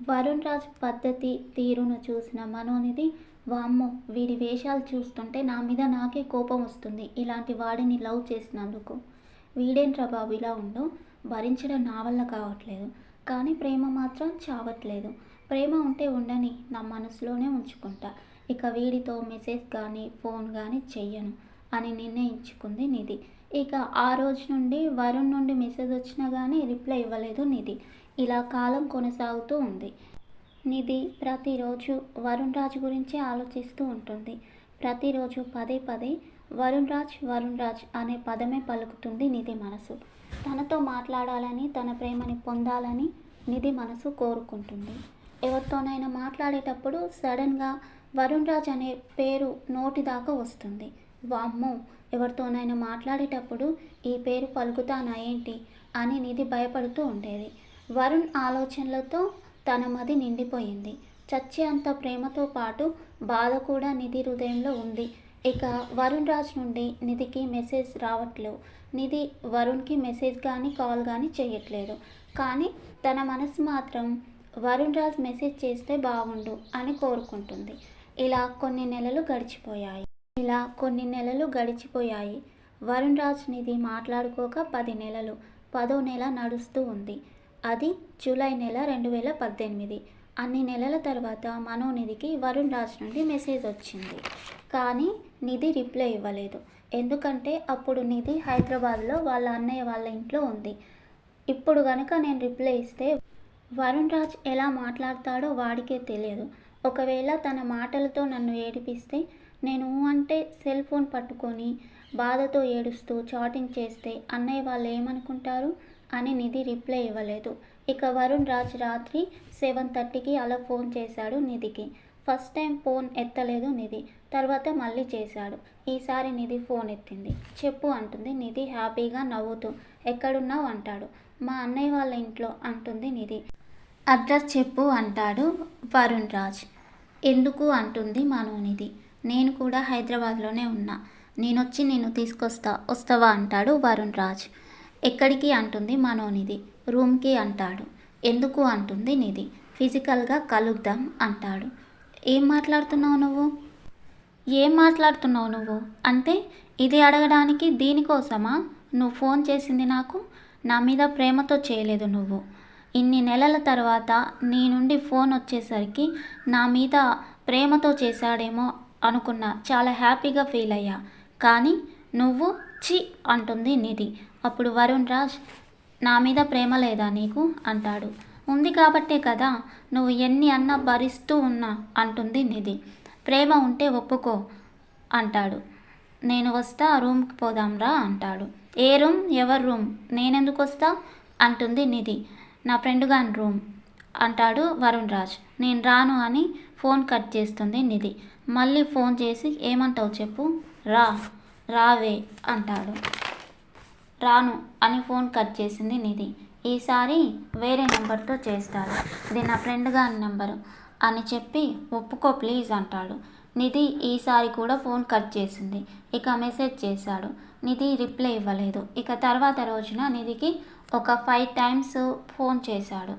వరుణ్ రాజ్ పద్ధతి తీరును చూసిన మనోనిధి వామ్మో వీడి వేషాలు చూస్తుంటే నా మీద నాకే కోపం వస్తుంది. ఇలాంటి వాడిని లవ్ చేసినందుకు. వీడేంట్రా బాబు ఇలా ఉండు. భరించడం నా వల్ల కావట్లేదు. కానీ ప్రేమ మాత్రం చావట్లేదు. ప్రేమ ఉంటే ఉండని నా మనసులోనే ఉంచుకుంటా. ఇక వీడితో మెసేజ్ కానీ ఫోన్ కానీ చెయ్యను అని నిర్ణయించుకుంది నిధి. ఇక ఆ రోజు నుండి వరుణ్ నుండి మెసేజ్ వచ్చినా కానీ రిప్లై ఇవ్వలేదు నిధి. ఇలా కాలం కొనసాగుతూ ఉంది. నిధి ప్రతిరోజు వరుణ్ రాజ్ గురించి ఆలోచిస్తూ ఉంటుంది. ప్రతిరోజు పదే పదే వరుణ్ రాజ్ వరుణ్ రాజ్ అనే పదమే పలుకుతుంది నిధి మనసు. తనతో మాట్లాడాలని తన ప్రేమని పొందాలని నిధి మనసు కోరుకుంటుంది. ఎవరితోనైనా మాట్లాడేటప్పుడు సడన్గా వరుణ్ రాజ్ అనే పేరు నోటి దాకా వస్తుంది. వామ్మో! ఎవరితోనైనా మాట్లాడేటప్పుడు ఈ పేరు పలుకుతానా ఏంటి అని నిధి భయపడుతూ ఉండేది. వరుణ్ ఆలోచనలతో తన మది నిండిపోయింది. చచ్చే అంత ప్రేమతో పాటు బాధ కూడా నిధి హృదయంలో ఉంది. ఇక వరుణ్ రాజ్ నుండి నిధికి మెసేజ్ రావట్లేవు నిధి వరుణ్కి మెసేజ్ కానీ కాల్ కానీ చేయట్లేదు కానీ తన మనసు మాత్రం వరుణ్ రాజ్ మెసేజ్ చేస్తే బాగుండు అని కోరుకుంటుంది. ఇలా కొన్ని నెలలు గడిచిపోయాయి. ఇలా కొన్ని నెలలు గడిచిపోయాయి. వరుణ్ రాజ్ నిధి మాట్లాడుకోక పది నెలలు పదో నెల నడుస్తూ ఉంది. అది జూలై నెల రెండు వేల పద్దెనిమిది. అన్ని నెలల తర్వాత మనోనిధికి వరుణ్ రాజ్ నుండి మెసేజ్ వచ్చింది. కానీ నిధి రిప్లై ఇవ్వలేదు. ఎందుకంటే అప్పుడు నిధి హైదరాబాద్లో వాళ్ళ అన్నయ్య వాళ్ళ ఇంట్లో ఉంది. ఇప్పుడు కనుక నేను రిప్లై ఇస్తే వరుణ్ రాజ్ ఎలా మాట్లాడతాడో వాడికే తెలియదు. ఒకవేళ తన మాటలతో నన్ను ఏడిపిస్తే నేను అంటే సెల్ ఫోన్ పట్టుకొని బాధతో ఏడుస్తూ చాటింగ్ చేస్తే అన్నయ్య వాళ్ళు ఏమనుకుంటారు? అని నిధి రిప్లై ఇవ్వలేదు. ఇక వరుణ్ రాజ్ రాత్రి సెవెన్ థర్టీకి అలా ఫోన్ చేశాడు నిధికి. ఫస్ట్ టైం ఫోన్ ఎత్తలేదు నిధి. తర్వాత మళ్ళీ చేశాడు. ఈసారి నిధి ఫోన్ ఎత్తింది. చెప్పు అంటుంది నిధి హ్యాపీగా నవ్వుతూ. ఎక్కడున్నావు అంటాడు. మా అన్నయ్య వాళ్ళ ఇంట్లో అంటుంది నిధి. అడ్రస్ చెప్పు అంటాడు వరుణ్ రాజ్. ఎందుకు అంటుంది మనోనిధి నేను కూడా హైదరాబాద్లోనే ఉన్నా. నేను వచ్చి నేను తీసుకొస్తా వస్తావా అంటాడు వరుణ్ రాజ్. ఎక్కడికి అంటుంది మనోనిధి రూమ్కి అంటాడు. ఎందుకు అంటుంది నిధి. ఫిజికల్గా కలుద్దాం అంటాడు. ఏం మాట్లాడుతున్నావు నువ్వు? ఏం మాట్లాడుతున్నావు నువ్వు? అంటే ఇది అడగడానికి దీనికోసమా? నువ్వు ఫోన్ చేసింది నాకు? నా మీద ప్రేమతో చేయలేదు నువ్వు. ఇన్ని నెలల తర్వాత నీ నుండి ఫోన్ వచ్చేసరికి నా మీద ప్రేమతో చేశాడేమో అనుకున్నా. చాలా హ్యాపీగా ఫీల్ అయ్యా. కానీ నువ్వు చి అంటుంది నిధి. అప్పుడు వరుణ్ రాజ్ నా మీద ప్రేమ లేదా నీకు? అంటాడు. ఉంది కాబట్టే కదా నువ్వు ఎన్ని అన్నా భరిస్తూ ఉన్నా అంటుంది నిధి. ప్రేమ ఉంటే ఒప్పుకో అంటాడు. నేను వస్తా రూమ్కి పోదాంరా అంటాడు. ఏ రూమ్? ఎవరి రూమ్? నేనెందుకు వస్తా? అంటుంది నిధి. నా ఫ్రెండ్ గాని రూమ్ అంటాడు వరుణ్ రాజ్. నేను రాను అని ఫోన్ కట్ చేస్తుంది నిధి. మళ్ళీ ఫోన్ చేసి ఏమంటావు చెప్పు? రా రావే అంటాడు. రాను అని ఫోన్ కట్ చేసింది నిధి. ఈసారి వేరే నెంబర్తో చేస్తాడు. ఇది నా ఫ్రెండ్ గారి నెంబరు అని చెప్పి ఒప్పుకో ప్లీజ్ అంటాడు. నిధి ఈసారి కూడా ఫోన్ కట్ చేసింది. ఇక మెసేజ్ చేశాడు. నిధి రిప్లై ఇవ్వలేదు. ఇక తర్వాత రోజున నిధికి ఒక ఫైవ్ టైమ్స్ ఫోన్ చేశాడు.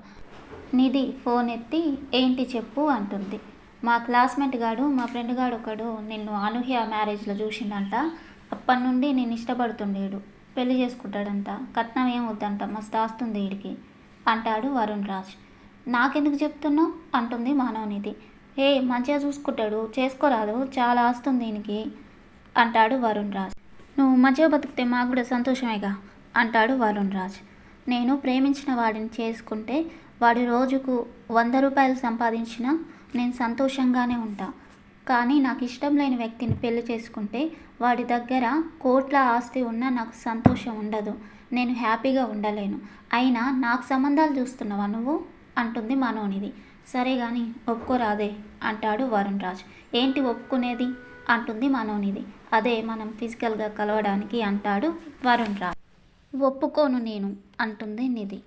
నిధి ఫోన్ ఎత్తి ఏంటి చెప్పు అంటుంది. మా క్లాస్మేట్ గాడు మా ఫ్రెండ్ గాడు ఒకడు నిన్ను అనూహ్య మ్యారేజ్లో చూసిండంట. అప్పటి నుండి నేను ఇష్టపడుతుండేడు. పెళ్ళి చేసుకుంటాడంట. కట్నం ఏం వద్దంట మస్తు ఆస్తుంది వీడికి అంటాడు వరుణ్ రాజ్. నాకెందుకు చెప్తున్నావు? అంటుంది మానవనిధి. ఏ మంచిగా చూసుకుంటాడు. చేసుకోరాదు. చాలా ఆస్తుంది దీనికి అంటాడు వరుణ్ రాజ్. నువ్వు మంచిగా బతికితే మాకు కూడా సంతోషమేగా అంటాడు వరుణ్ రాజ్. నేను ప్రేమించిన వాడిని చేసుకుంటే వాడి రోజుకు వంద రూపాయలు సంపాదించినా నేను సంతోషంగానే ఉంటా. కానీ నాకు ఇష్టం లేని వ్యక్తిని పెళ్ళి చేసుకుంటే వాడి దగ్గర కోట్ల ఆస్తి ఉన్నా నాకు సంతోషం ఉండదు. నేను హ్యాపీగా ఉండలేను. అయినా నాకు సంబంధాలు చూస్తున్నావా నువ్వు? అంటుంది మనోనిది సరే కానీ ఒప్పుకోరాదే అంటాడు వరుణ్ రాజ్. ఏంటి ఒప్పుకునేది? అంటుంది మనోనిది అదే మనం ఫిజికల్గా కలవడానికి అంటాడు వరుణ్ రాజ్. ఒప్పుకోను నేను అంటుంది నిధి.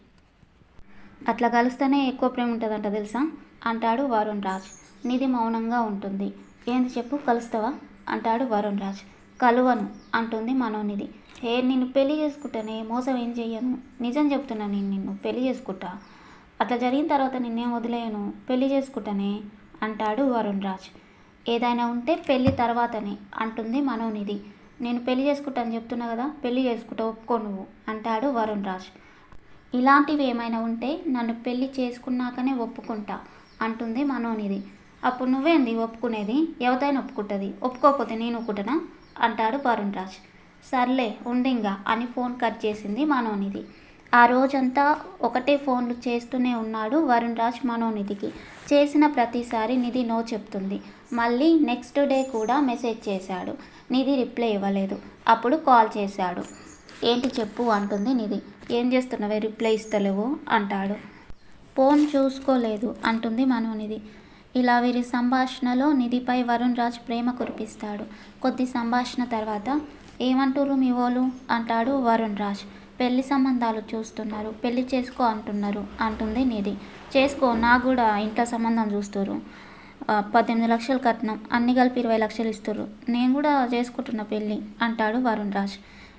అట్లా కలిస్తేనే ఎక్కువ ప్రేమ ఉంటుందంట తెలుసా? అంటాడు వరుణ్ రాజ్. నిధి మౌనంగా ఉంటుంది. ఏంది చెప్పు కలుస్తావా? అంటాడు వరుణ్ రాజ్. కలువను అంటుంది మనోనిధి. ఏ నిన్ను పెళ్ళి చేసుకుంటానే మోసం ఏం చెయ్యను? నిజం చెప్తున్నా నేను నిన్ను పెళ్ళి చేసుకుంటా. అట్లా జరిగిన తర్వాత నిన్నేం వదిలేయను పెళ్ళి చేసుకుంటానే అంటాడు వరుణ్ రాజ్. ఏదైనా ఉంటే పెళ్ళి తర్వాతనే అంటుంది మనోనిధి. నేను పెళ్ళి చేసుకుంటాను చెప్తున్నా కదా పెళ్ళి చేసుకుంటా ఒప్పుకో నువ్వు అంటాడు వరుణ్ రాజ్. ఇలాంటివి ఏమైనా ఉంటే నన్ను పెళ్ళి చేసుకున్నాకనే ఒప్పుకుంటా అంటుంది మనోనిధి. అప్పుడు నువ్వేంది ఒప్పుకునేది? ఎవతైనా ఒప్పుకుంటుంది? ఒప్పుకోకపోతే నేను ఒప్పుకుంటానా? అంటాడు వరుణ్ రాజ్. సర్లే ఉండింగా అని ఫోన్ కట్ చేసింది మనోనిధి. ఆ రోజంతా ఒకటే ఫోన్లు చేస్తూనే ఉన్నాడు వరుణ్ రాజ్ మనోనిధికి. చేసిన ప్రతిసారి నిధి నో చెప్తుంది. మళ్ళీ నెక్స్ట్ డే కూడా మెసేజ్ చేశాడు. నిధి రిప్లై ఇవ్వలేదు. అప్పుడు కాల్ చేశాడు. ఏంటి చెప్పు అంటుంది నిధి. ఏం చేస్తున్నావే? రిప్లై ఇస్తలేవు అంటాడు. ఫోన్ చూసుకోలేదు అంటుంది మనోనిధి ఇలా వీరి సంభాషణలో నిధిపై వరుణ్ రాజ్ ప్రేమ కురిపిస్తాడు. కొద్ది సంభాషణ తర్వాత ఏమంటారు మీ వాళ్ళు అంటాడు వరుణ్ రాజ్. పెళ్ళి సంబంధాలు చూస్తున్నారు. పెళ్ళి చేసుకో అంటున్నారు అంటుంది నిధి. చేసుకో నాకు కూడా ఇంట్లో సంబంధం చూస్తారు పద్దెనిమిది లక్షలు కట్నం. అన్ని కలిపి ఇరవై లక్షలు ఇస్తారు నేను కూడా చేసుకుంటున్న పెళ్ళి అంటాడు వరుణ్ రాజ్.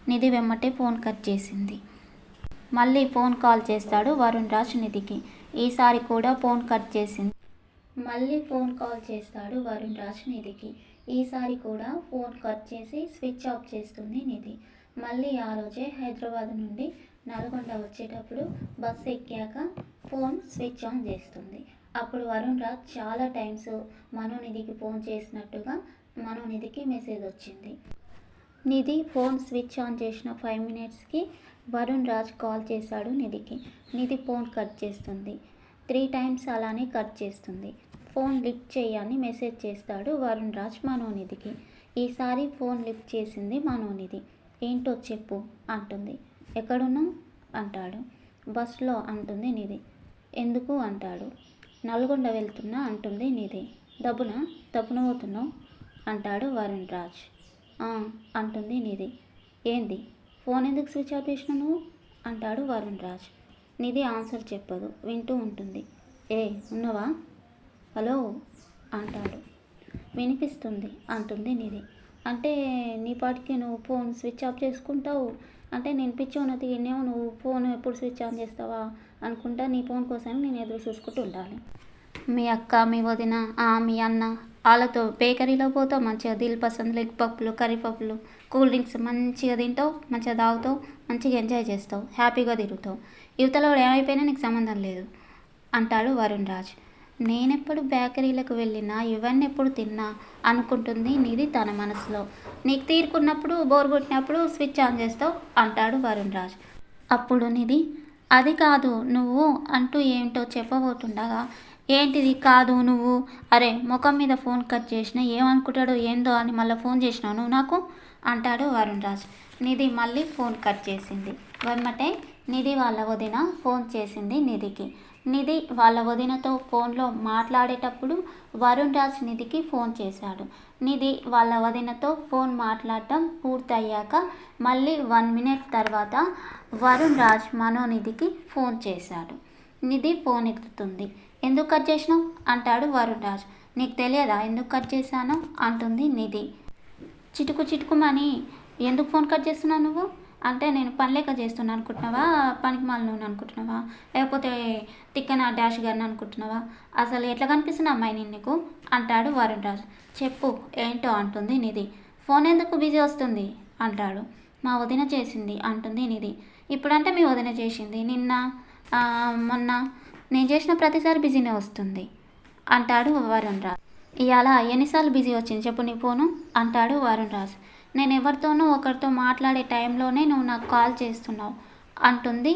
నిధి వెమ్మటే ఫోన్ కట్ చేసింది. మళ్ళీ ఫోన్ కాల్ చేస్తాడు వరుణ్ రాజ్ నిధికి. ఈసారి కూడా ఫోన్ కట్ చేసింది. మళ్ళీ ఫోన్ కాల్ చేస్తాడు వరుణ్ రాజ్ నిధికి. ఈసారి కూడా ఫోన్ కట్ చేసి స్విచ్ ఆఫ్ చేస్తుంది నిధి. మళ్ళీ ఆ రోజే హైదరాబాద్ నుండి నల్గొండ వచ్చేటప్పుడు బస్సు ఎక్కాక ఫోన్ స్విచ్ ఆన్ చేస్తుంది. అప్పుడు వరుణ్ రాజ్ చాలా టైమ్స్ మనోనిధికి ఫోన్ చేసినట్టుగా మనోనిధికి మెసేజ్ వచ్చింది. నిధి ఫోన్ స్విచ్ ఆన్ చేసిన ఫైవ్ మినిట్స్కి వరుణ్ రాజ్ కాల్ చేశాడు నిధికి. నిధి ఫోన్ కట్ చేస్తుంది. త్రీ టైమ్స్ అలానే కట్ చేస్తుంది. ఫోన్ లిఫ్ట్ చేయని మెసేజ్ చేస్తాడు వరుణ్ రాజ్ మనోనిధికి. ఈసారి ఫోన్ లిఫ్ట్ చేసింది మనోనిధి. ఏంటో చెప్పు అంటుంది. ఎక్కడున్నావు? అంటాడు. బస్లో అంటుంది నిధి. ఎందుకు? అంటాడు. నల్గొండ వెళ్తున్నా అంటుంది నిధి దబ్బున? దబ్బున పోతున్నావు? అంటాడు వరుణ్ రాజ్. అంటుంది నిధి ఏంది? ఫోన్ ఎందుకు స్విచ్ ఆఫ్ చేసినావు నువ్వు? అంటాడు వరుణ్ రాజ్. నిధి ఆన్సర్ చెప్పదు వింటూ ఉంటుంది. ఏ ఉన్నవా? హలో అంటాడు. వినిపిస్తుంది అంటుంది నిధి అంటే నీ పాటికి నువ్వు ఫోన్ స్విచ్ ఆఫ్ చేసుకుంటావు? అంటే నేను పిచ్చోనతి ఎన్నేమో నువ్వు ఫోన్ ఎప్పుడు స్విచ్ ఆన్ చేస్తావా అనుకుంటా నీ ఫోన్ కోసం నేను ఎదురు చూసుకుంటూ ఉండాలి. మీ అక్క మీ వదిన ఆ, మీ అన్న వాళ్ళతో బేకరీలో పోతావు మంచిగా దిల్ పసంద్ లెగ్ పప్పులు కర్రీ పప్పులు కూల్ డ్రింక్స్ మంచిగా తింటావు మంచిగా తాగుతావు మంచిగా ఎంజాయ్ చేస్తావు హ్యాపీగా తిరుగుతావు. యువతలో ఏమైపోయినా నీకు సంబంధం లేదు అంటాడు వరుణ్ రాజ్. నేనెప్పుడు బేకరీలకు వెళ్ళినా ఇవన్నీ ఎప్పుడు తిన్నా అనుకుంటుంది నిధి తన మనసులో. నీకు తీరుకున్నప్పుడు బోర్ కొట్టినప్పుడు స్విచ్ ఆన్ చేస్తావు అంటాడు వరుణ్ రాజ్. అప్పుడు నిధి అది కాదు నువ్వు అంటూ ఏంటో చెప్పబోతుండగా ఏంటిది కాదు నువ్వు? అరే ముఖం మీద ఫోన్ కట్ చేసిన ఏమనుకుంటాడో ఏందో అని మళ్ళీ ఫోన్ చేసినావు నువ్వు నాకు? అంటాడు వరుణ్ రాజ్. నిధి మళ్ళీ ఫోన్ కట్ చేసింది. వెమ్మటే నిధి వాళ్ళ వదిన ఫోన్ చేసింది నిధికి. నిధి వాళ్ళ వదినతో ఫోన్లో మాట్లాడేటప్పుడు వరుణ్ రాజ్ నిధికి ఫోన్ చేశాడు. నిధి వాళ్ళ వదినతో ఫోన్ మాట్లాడటం పూర్తయ్యాక మళ్ళీ వన్ మినిట్ తర్వాత వరుణ్ రాజ్ మనోనిధికి ఫోన్ చేశాడు. నిధి ఫోన్ ఎత్తుతుంది ఎందుకు కట్ చేసినావు? అంటాడు వరుణ్ రాజ్. నీకు తెలియదా ఎందుకు కట్ చేశానో? అంటుంది నిధి. చిటుకు చిటుకుమని ఎందుకు ఫోన్ కట్ చేస్తున్నావు నువ్వు? అంటే నేను పని లేక చేస్తున్నా అనుకుంటున్నావా? పనికి నువ్వు అనుకుంటున్నావా? లేకపోతే తిక్కన డాష్ గారిని అనుకుంటున్నావా? అసలు ఎట్లా కనిపిస్తున్నా అమ్మాయి నేను నీకు? అంటాడు వరుణ్ రాజ్. చెప్పు ఏంటో అంటుంది నిధి. ఫోన్ ఎందుకు బిజీ వస్తుంది? అంటాడు. మా వదిన చేసింది అంటుంది నిధి. ఇప్పుడంటే మీ వదిన చేసింది. నిన్న మొన్న నేను చేసిన ప్రతిసారి బిజీనే వస్తుంది అంటాడు వరుణ్ రాజ్. ఇవాళ ఎన్నిసార్లు బిజీ వచ్చింది? చెప్పు నీ ఫోను అంటాడు వరుణ్ రాజ్. నేను ఎవరితోనూ ఒకరితో మాట్లాడే టైంలోనే నువ్వు నాకు కాల్ చేస్తున్నావు అంటుంది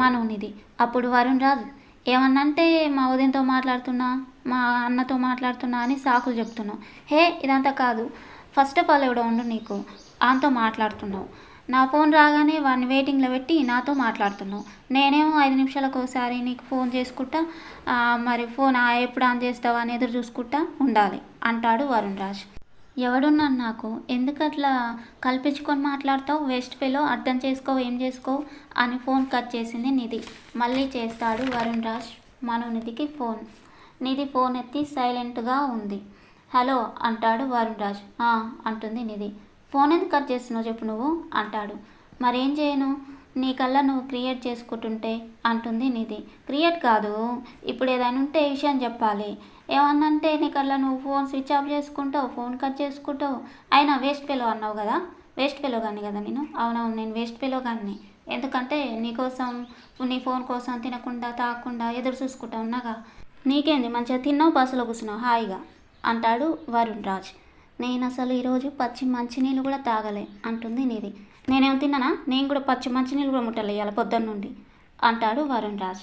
మనోనిది. అప్పుడు వరుణ్ రాజ్ ఏమన్నంటే మా ఉదయంతో మాట్లాడుతున్నా మా అన్నతో మాట్లాడుతున్నా అని సాకులు చెప్తున్నావు. హే ఇదంతా కాదు. ఫస్ట్ ఆఫ్ ఆల్ ఎవడో ఉండు నీకు. ఆమెతో మాట్లాడుతున్నావు. నా ఫోన్ రాగానే వాడిని వెయిటింగ్లో పెట్టి నాతో మాట్లాడుతున్నావు. నేనేమో ఐదు నిమిషాలకు ఒకసారి నీకు ఫోన్ చేసుకుంటా మరి ఫోన్ ఎప్పుడు ఆన్ చేస్తావా అని ఎదురు చూసుకుంటా ఉండాలి అంటాడు వరుణ్ రాజ్. ఎవడున్నాను నాకు? ఎందుకు అట్లా కల్పించుకొని మాట్లాడతావు? వేస్ట్ ఫెలో అర్థం చేసుకో ఏం చేసుకో? అని ఫోన్ కట్ చేసింది నిధి. మళ్ళీ చేస్తాడు వరుణ్ రాజ్ మనోనిధికి ఫోన్ నిధి ఫోన్ ఎత్తి సైలెంట్గా ఉంది. హలో అంటాడు వరుణ్ రాజ్. అంటుంది నిధి. ఫోన్ ఎందుకు కట్ చేస్తున్నావు చెప్పు నువ్వు? అంటాడు. మరేం చేయను? నీ కల్లా నువ్వు క్రియేట్ చేసుకుంటుంటే అంటుంది నిధి. క్రియేట్ కాదు. ఇప్పుడు ఏదైనా ఉంటే విషయం చెప్పాలి. ఏమన్నంటే నీకు అట్లా నువ్వు ఫోన్ స్విచ్ ఆఫ్ చేసుకుంటావు ఫోన్ కట్ చేసుకుంటావు. అయినా వేస్ట్ పిలో అన్నావు కదా? వేస్ట్ పిలో కానీ కదా నేను? అవునవును నేను వేస్ట్ పిలో కానీ ఎందుకంటే నీకోసం నీ ఫోన్ కోసం తినకుండా తాగకుండా ఎదురు చూసుకుంటా ఉన్నాగా. నీకేంది? మంచిగా తిన్నావు? బస్సులో కూర్చున్నావు? హాయిగా. అంటాడు వరుణ్ రాజ్. నేను అసలు ఈరోజు పచ్చి మంచినీళ్ళు కూడా తాగలే అంటుంది నిధి నేనేం తిన్నానా? నేను కూడా పచ్చి మంచినీళ్ళు కూడా ముట్టలేయాలి పొద్దున్న నుండి అంటాడు వరుణ్ రాజ్.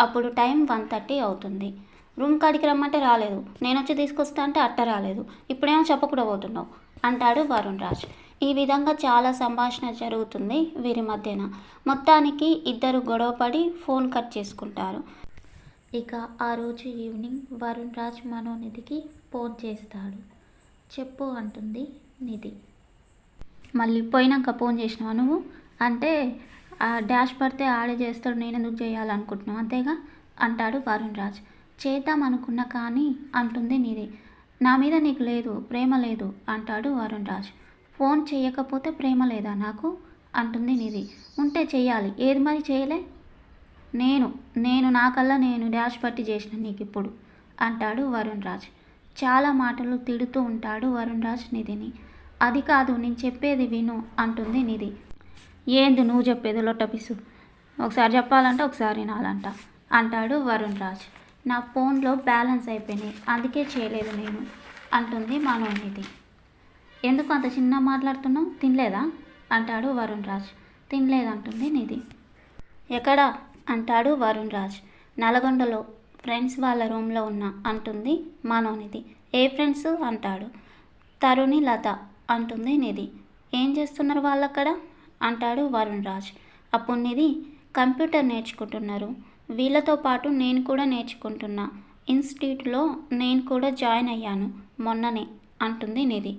అప్పుడు టైం వన్ థర్టీ అవుతుంది. రూమ్ కాడికి రమ్మంటే రాలేదు. నేను వచ్చి తీసుకొస్తా అంటే అట్ట రాలేదు. ఇప్పుడేమో చెప్పకుండా పోతున్నావు అంటాడు వరుణ్ రాజ్. ఈ విధంగా చాలా సంభాషణ జరుగుతుంది వీరి మధ్యన. మొత్తానికి ఇద్దరు గొడవపడి ఫోన్ కట్ చేసుకుంటారు. ఇక ఆ రోజు ఈవినింగ్ వరుణ్ రాజ్ మనోనిధికి ఫోన్ చేస్తాడు. చెప్పు అంటుంది నిధి. మళ్ళీ పోయినాక ఫోన్ చేసినావా నువ్వు? అంటే ఆ డాష్ పడితే ఆడే చేస్తాడు నేను ఎందుకు చేయాలనుకుంటున్నావు? అంతేగా? అంటాడు వరుణ్ రాజ్. చేద్దాం అనుకున్నా కానీ అంటుంది నిధి నా మీద నీకు లేదు ప్రేమ లేదు అంటాడు వరుణ్ రాజ్. ఫోన్ చేయకపోతే ప్రేమ లేదా నాకు? అంటుంది నిధి ఉంటే చేయాలి. ఏది మరి చేయలే? నేను నేను నాకల్లా నేను డాష్ పట్టి చేసిన నీకు ఇప్పుడు అంటాడు వరుణ్ రాజ్. చాలా మాటలు తిడుతూ ఉంటాడు వరుణ్ రాజ్ నిధిని అది కాదు నేను చెప్పేది విను అంటుంది నిధి ఏంది నువ్వు చెప్పేది లొట్టపిసు? ఒకసారి చెప్పాలంటే ఒకసారి వినాలంట అంటాడు వరుణ్ రాజ్. నా ఫోన్లో బ్యాలెన్స్ అయిపోయినాయి. అందుకే చేయలేదు నేను అంటుంది మనోనిధి ఎందుకు అంత చిన్న మాట్లాడుతున్నావు? తినలేదా? అంటాడు వరుణ్ రాజ్. తినలేదంటుంది నిధి ఎక్కడా? అంటాడు వరుణ్ రాజ్. నల్గొండలో ఫ్రెండ్స్ వాళ్ళ రూమ్లో ఉన్న అంటుంది మనోనిధి ఏ ఫ్రెండ్స్? అంటాడు. తరుణి లత అంటుంది నిధి ఏం చేస్తున్నారు వాళ్ళక్కడ? అంటాడు వరుణ్ రాజ్. అప్పుడు నిధి కంప్యూటర్ నేర్చుకుంటున్నారు. వీళ్ళతో పాటు నేను కూడా నేర్చుకుంటున్నా. ఇన్స్టిట్యూట్లో నేను కూడా జాయిన్ అయ్యాను. మొన్ననే అంటుంది నిధి.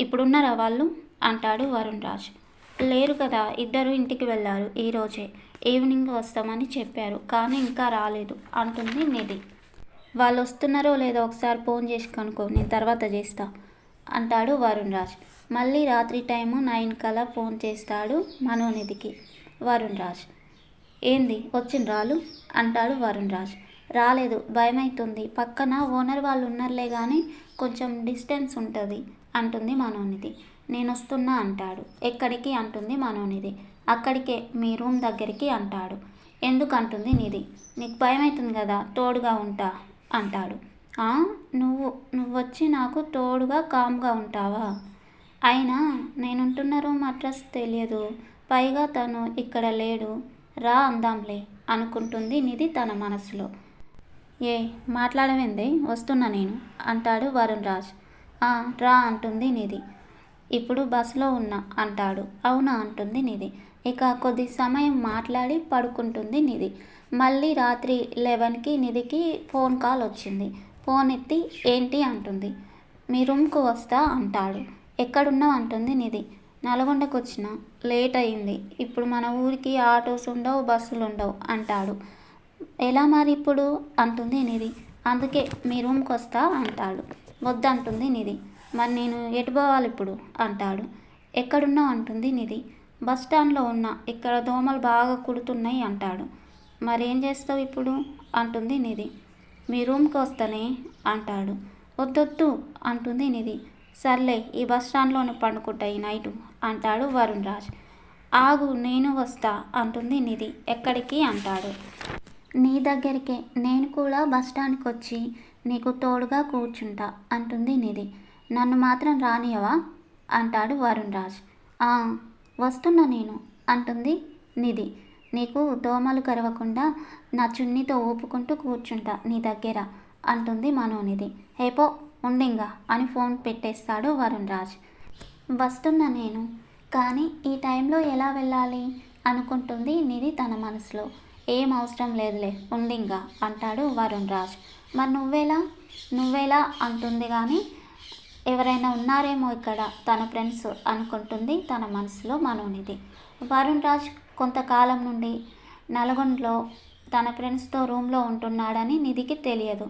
ఇప్పుడున్నారా వాళ్ళు? అంటాడు వరుణ్ రాజ్. లేరు కదా ఇద్దరు ఇంటికి వెళ్ళారు ఈరోజే ఈవినింగ్ వస్తామని చెప్పారు కానీ ఇంకా రాలేదు అంటుంది నిధి. వాళ్ళు వస్తున్నారో లేదో ఒకసారి ఫోన్ చేసి కనుక్కో నేను తర్వాత చేస్తా అంటాడు వరుణ్ రాజ్. మళ్ళీ రాత్రి టైము నైన్ కల్లా ఫోన్ చేస్తాడు మనోనిధికి వరుణ్ రాజ్. ఏంది? వచ్చిన రాలు? అంటాడు వరుణ్ రాజ్. రాలేదు భయమవుతుంది పక్కన ఓనర్ వాళ్ళు ఉన్నారులే కానీ కొంచెం డిస్టెన్స్ ఉంటుంది అంటుంది మనోనిధి. నేను వస్తున్నా అంటాడు. ఎక్కడికి? అంటుంది మనోనిధి. అక్కడికే మీ రూమ్ దగ్గరికి అంటాడు. ఎందుకంటుంది నిధి? నీకు భయం అవుతుంది కదా తోడుగా ఉంటా అంటాడు. నువ్వు నువ్వు వచ్చి నాకు తోడుగా కామ్గా ఉంటావా? అయినా నేనుంటున్న రూమ్ అడ్రస్ తెలియదు. పైగా తను ఇక్కడ లేడు. రా అందాంలే అనుకుంటుంది నిధి తన మనసులో. ఏ మాట్లాడవేందే? వస్తున్నా నేను అంటాడు వరుణ్ రాజ్. రా అంటుంది నిధి. ఇప్పుడు బస్సులో ఉన్నా అంటాడు. అవునా అంటుంది నిధి. ఇక కొద్ది సమయం మాట్లాడి పడుకుంటుంది నిధి. మళ్ళీ రాత్రి లెవెన్కి నిధికి ఫోన్ కాల్ వచ్చింది. ఫోన్ ఎత్తి ఏంటి అంటుంది. మీ రూమ్కు వస్తా అంటాడు. ఎక్కడున్నావు? అంటుంది నిధి. నల్గొండకు వచ్చిన? లేట్ అయింది ఇప్పుడు మన ఊరికి ఆటోస్ ఉండవు బస్సులు ఉండవు అంటాడు. ఎలా మరి ఇప్పుడు? అంటుంది నిధి. అందుకే మీ రూమ్కి వస్తా అంటాడు. వద్దంటుంది నిధి. మరి నేను ఎటు పోవాలి ఇప్పుడు? అంటాడు. ఎక్కడున్నావు? అంటుంది నిధి. బస్ స్టాండ్లో ఉన్నా. ఇక్కడ దోమలు బాగా కుడుతున్నాయి అంటాడు. మరి ఏం చేస్తావు ఇప్పుడు? అంటుంది నిధి. మీ రూమ్కి వస్తానే అంటాడు. వద్దొద్దు అంటుంది నిధి. సర్లే ఈ బస్ స్టాండ్లోనే పండుకుంటా ఈ నైటు అంటాడు వరుణ్ రాజ్. ఆగు నేను వస్తా అంటుంది నిధి. ఎక్కడికి? అంటాడు. నీ దగ్గరికే. నేను కూడా బస్ స్టాండ్కి వచ్చి నీకు తోడుగా కూర్చుంటా అంటుంది నిధి. నన్ను మాత్రం రానియవా? అంటాడు వరుణ్ రాజ్. వస్తున్నా నేను అంటుంది నిధి. నీకు దోమలు కరవకుండా నా చున్నీతో ఊపుకుంటూ కూర్చుంటా నీ దగ్గర అంటుంది మనోనిధి. హేపో ఉండింగా అని ఫోన్ పెట్టేస్తాడు వరుణ్ రాజ్. వస్తున్నా నేను కానీ ఈ టైంలో ఎలా వెళ్ళాలి? అనుకుంటుంది నిధి తన మనసులో. ఏం అవసరం లేదులే ఉండింగా అంటాడు వరుణ్ రాజ్. మరి నువ్వేలా? నువ్వేలా? అంటుంది కానీ ఎవరైనా ఉన్నారేమో ఇక్కడ తన ఫ్రెండ్స్ అనుకుంటుంది తన మనసులో మనోనిధి. వరుణ్ రాజ్ కొంతకాలం నుండి నల్గొండలో తన ఫ్రెండ్స్తో రూమ్లో ఉంటున్నాడని నిధికి తెలియదు.